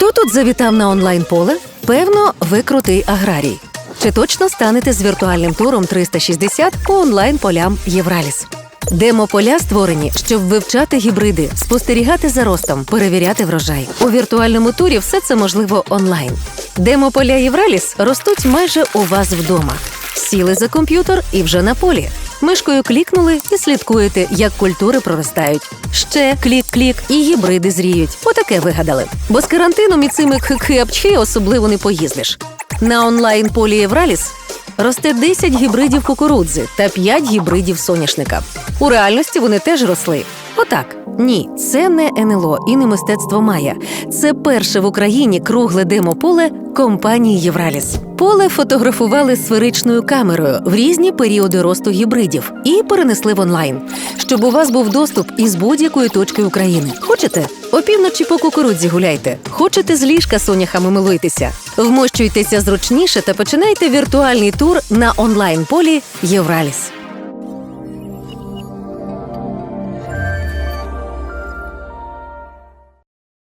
Хто тут завітав на онлайн поле? Певно, ви крутий аграрій. Чи точно станете з віртуальним туром 360 по онлайн полям Євраліс? Демо-поля створені, щоб вивчати гібриди, спостерігати за ростом, перевіряти врожай. У віртуальному турі все це можливо онлайн. Демо-поля Євраліс ростуть майже у вас вдома. Сіли за комп'ютер і вже на полі. Мишкою клікнули і слідкуєте, як культури проростають. Ще клік-клік і гібриди зріють. Отаке вигадали. Бо з карантином і цими кхи особливо не поїздиш. На онлайн полі Євраліс росте 10 гібридів кукурудзи та 5 гібридів соняшника. У реальності вони теж росли. Отак. Ні, це не НЛО і не мистецтво Майя. Це перше в Україні кругле демо-поле компанії Євраліс. Поле фотографували сферичною камерою в різні періоди росту гібридів і перенесли в онлайн, щоб у вас був доступ із будь-якої точки України. Хочете? Опівночі по кукурудзі гуляйте. Хочете з ліжка соняхами милуйтеся. Вмощуйтеся зручніше та починайте віртуальний тур на онлайн полі Євраліс.